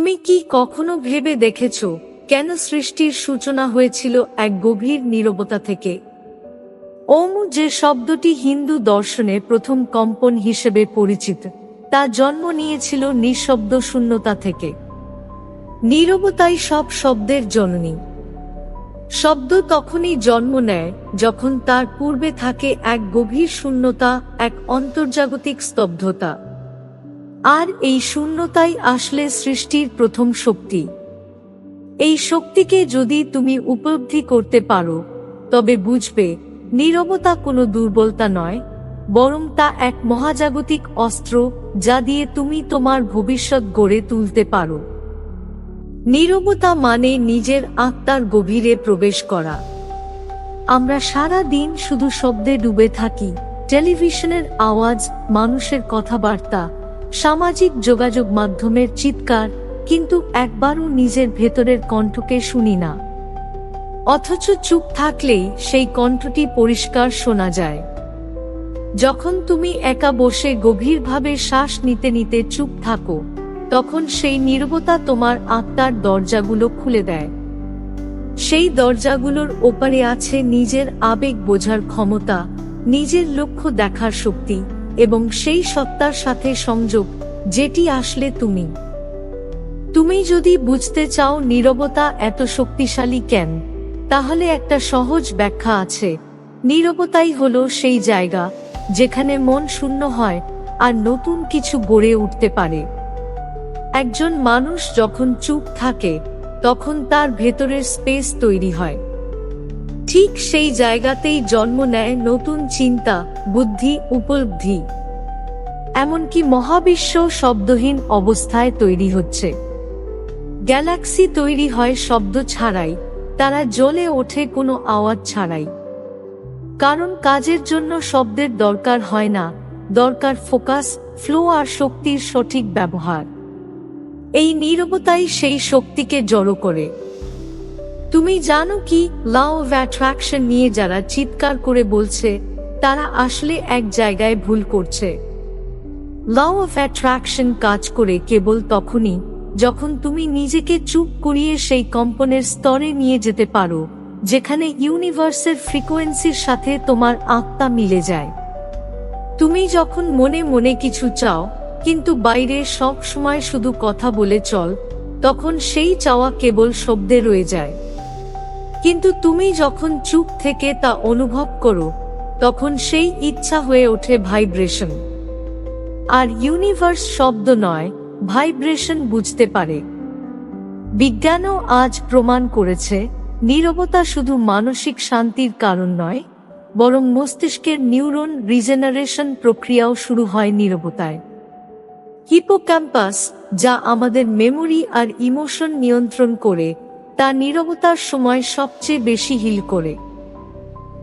তুমি কি কখনো ভেবে দেখেছ কেন সৃষ্টির সূচনা হয়েছিল এক গভীর নীরবতা থেকে? ওম যে শব্দটি হিন্দু দর্শনে প্রথম কম্পন হিসেবে পরিচিত, তা জন্ম নিয়েছিল নিঃশব্দ শূন্যতা থেকে। নীরবতাই সব শব্দের জননী। শব্দ তখনই জন্ম নেয় যখন তার পূর্বে থাকে এক গভীর শূন্যতা, এক অন্তর্জাগতিক স্তব্ধতা। আর এই শূন্যতাই আসলে সৃষ্টির প্রথম শক্তি। এই শক্তিকে যদি তুমি উপলব্ধি করতে পারো, তবে বুঝবে, নীরবতা কোনো দুর্বলতা নয়, বরং তা এক মহাজাগতিক অস্ত্র যা দিয়ে তুমি তোমার ভবিষ্যৎ গড়ে তুলতে পারো। নীরবতা মানে নিজের আত্মার গভীরে প্রবেশ করা। আমরা সারা দিন শুধু শব্দে ডুবে থাকি, টেলিভিশনের আওয়াজ, মানুষের কথাবার্তা সামাজিক যোগাযোগ মাধ্যমের চিৎকার, কিন্তু একবারও নিজের ভেতরের কণ্ঠকে শুনি না। অথচ চুপ থাকলেই সেই কণ্ঠটি পরিষ্কার শোনা যায়। যখন তুমি একা বসে গভীরভাবে শ্বাস নিতে নিতে চুপ থাকো, তখন সেই নির্বতা তোমার আত্মার দরজাগুলো খুলে দেয়। সেই দরজাগুলোর ওপারে আছে নিজের আবেগ বোঝার ক্ষমতা, নিজের লক্ষ্য দেখার শক্তি এবং সেই সত্তার সাথে সংযোগ, যেটি আসলে তুমি। তুমি যদি বুঝতে চাও নীরবতা এত শক্তিশালী কেন, তাহলে একটা সহজ ব্যাখ্যা আছে। নীরবতাই হলো সেই জায়গা, যেখানে মন শূন্য হয় আর নতুন কিছু গড়ে উঠতে পারে। একজন মানুষ যখন চুপ থাকে, তখন তার ভেতরের স্পেস তৈরি হয়। ঠিক সেই জায়গাতেই জন্ম নেয় নতুন চিন্তা, বুদ্ধি, উপলব্ধি। এমনকি মহাবিশ্ব শব্দহীন অবস্থায় তৈরি হচ্ছে। গ্যালাক্সি তৈরি হয় শব্দ ছাড়াই, তারা জ্বলে ওঠে কোনো আওয়াজ ছাড়াই। কারণ কাজের জন্য শব্দের দরকার হয় না, দরকার ফোকাস, ফ্লো আর শক্তির সঠিক ব্যবহার। এই নীরবতাই সেই শক্তিকে জড়ো করে। তুমি জানো কি? ল অফ অ্যাট্রাকশন নিয়ে যারা চিৎকার করে বলছে, তারা আসলে এক জায়গায় ভুল করছে। ল অফ অ্যাট্রাকশন কাজ করে কেবল তখনই যখন তুমি নিজেকে চুপ করিয়ে সেই কম্পনের স্তরে নিয়ে যেতে পারো, যেখানে ইউনিভার্সের ফ্রিকোয়েন্সির সাথে তোমার আত্মা মিলে যায়। তুমি যখন মনে মনে কিছু চাও, কিন্তু বাইরে সব সময় শুধু কথা বলে চল, তখন সেই চাওয়া কেবল শব্দে রয়ে যায়। কিন্তু তুমি যখন চুপ থেকে তা অনুভব করো, তখন সেই ইচ্ছা হয়ে ওঠে ভাইব্রেশন। আর ইউনিভার্স শব্দ নয়, ভাইব্রেশন বুঝতে পারে। বিজ্ঞানও আজ প্রমাণ করেছে, নীরবতা শুধু মানসিক শান্তির কারণ নয়, বরং মস্তিষ্কের নিউরন রিজেনারেশন প্রক্রিয়াও শুরু হয় নীরবতায়। হিপোক্যাম্পাস, যা আমাদের মেমোরি আর ইমোশন নিয়ন্ত্রণ করে তা নীরবতার সময় সবচেয়ে বেশি হিল করে।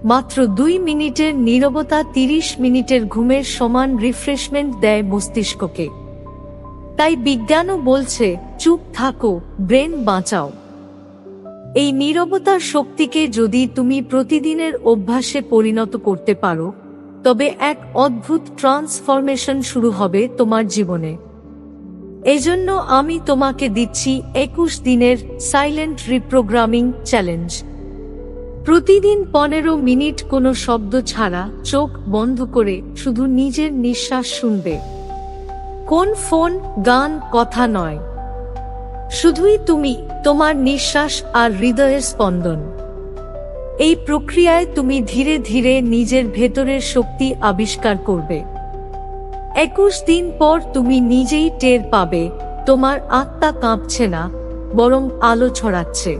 মাত্র দুই মিনিটের নীরবতা তিরিশ মিনিটের ঘুমের সমান রিফ্রেশমেন্ট দেয় মস্তিষ্ককে। তাই বিজ্ঞানও বলছে, চুপ থাকো, ব্রেন বাঁচাও। এই নীরবতার শক্তিকে যদি তুমি প্রতিদিনের অভ্যাসে পরিণত করতে পারো, তবে এক অদ্ভুত ট্রান্সফরমেশন শুরু হবে তোমার জীবনে। এজন্য আমি তোমাকে দিচ্ছি একুশ দিনের সাইলেন্ট রিপ্রোগ্রামিং চ্যালেঞ্জ প্রতিদিন পনেরো মিনিট কোনো শব্দ ছাড়া চোখ বন্ধ করে শুধু নিজের নিঃশ্বাস শুনবে। কোন ফোন, গান, কথা নয়। শুধুই তুমি, তোমার নিঃশ্বাস আর হৃদয়ের স্পন্দন। এই প্রক্রিয়ায় তুমি ধীরে ধীরে নিজের ভেতরের শক্তি আবিষ্কার করবে। একুশ দিন পর তুমি নিজেই টের পাবে, তোমার আত্মা কাঁপছে না, বরং আলো ছড়াচ্ছে।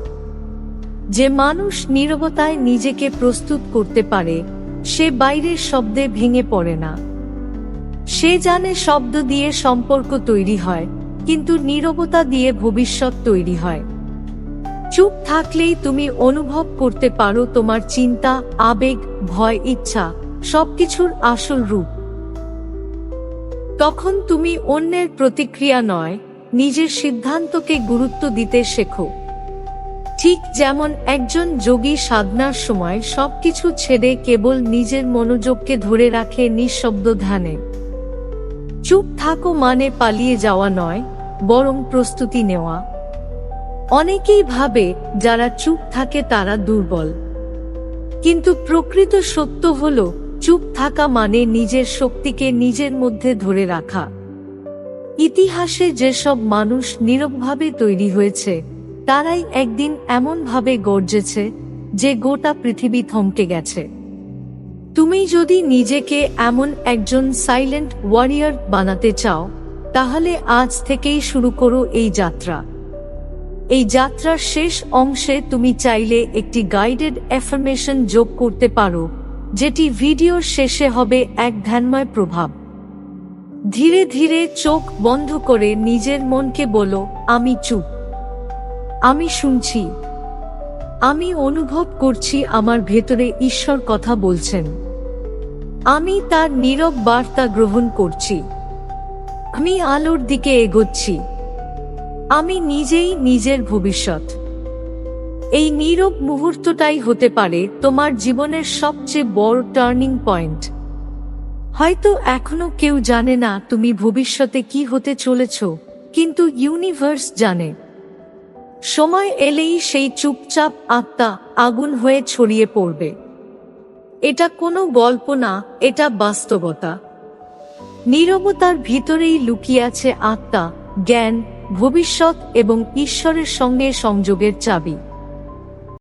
যে মানুষ নীরবতায় নিজেকে প্রস্তুত করতে পারে, সে বাইরের শব্দে ভেঙে পড়ে না। সে জানে শব্দ দিয়ে সম্পর্ক তৈরি হয়, কিন্তু নীরবতা দিয়ে ভবিষ্যৎ তৈরি হয়। চুপ থাকলেই তুমি অনুভব করতে পারো তোমার চিন্তা, আবেগ, ভয়, ইচ্ছা, সবকিছুর আসল রূপ। তখন তুমি অন্যের প্রতিক্রিয়া নয়, নিজের সিদ্ধান্তকে গুরুত্ব দিতে শেখো। ঠিক যেমন একজন যোগী সাধনার সময় সবকিছু ছেড়ে কেবল নিজের মনোযোগকে ধরে রাখে নিঃশব্দ ধ্যানে। চুপ থাকো মানে পালিয়ে যাওয়া নয়, বরং প্রস্তুতি নেওয়া। অনেকেই ভাবে, যারা চুপ থাকে তারা দুর্বল। কিন্তু প্রকৃত সত্য হল চুপ থাকা মানে নিজের শক্তিকে নিজের মধ্যে ধরে রাখা। ইতিহাসে যেসব মানুষ নীরবভাবে তৈরি হয়েছে, তারাই একদিন এমনভাবে গর্জেছে যে গোটা পৃথিবী থমকে গেছে। তুমি যদি নিজেকে এমন একজন সাইলেন্ট ওয়ারিয়ার বানাতে চাও, তাহলে আজ থেকেই শুরু করো এই যাত্রা। এই যাত্রার শেষ অংশে তুমি চাইলে একটি গাইডেড অ্যাফার্মেশন যোগ করতে পারো। যেটি ভিডিওর শেষে হবে এক ধ্যানময় প্রভাব। ধীরে ধীরে চোখ বন্ধ করে নিজের মনকে বলো, আমি চুপ। আমি শুনছি। আমি অনুভব করছি আমার ভেতরে ঈশ্বর কথা বলছেন। আমি তার নীরব বার্তা গ্রহণ করছি। আমি আলোর দিকে এগোচ্ছি। আমি নিজেই নিজের ভবিষ্যৎ। এই নীরব মুহূর্তটাই হতে পারে তোমার জীবনের সবচেয়ে বড় টার্নিং পয়েন্ট। হয়তো এখনও কেউ জানে না তুমি ভবিষ্যতে কি হতে চলেছ, কিন্তু ইউনিভার্স জানে। সময় এলেই সেই চুপচাপ আত্মা আগুন হয়ে ছড়িয়ে পড়বে। এটা কোনো গল্প না, এটা বাস্তবতা। নীরবতার ভিতরেই লুকিয়ে আছে আত্মা, জ্ঞান, ভবিষ্যৎ এবং ঈশ্বরের সঙ্গে সংযোগের চাবি।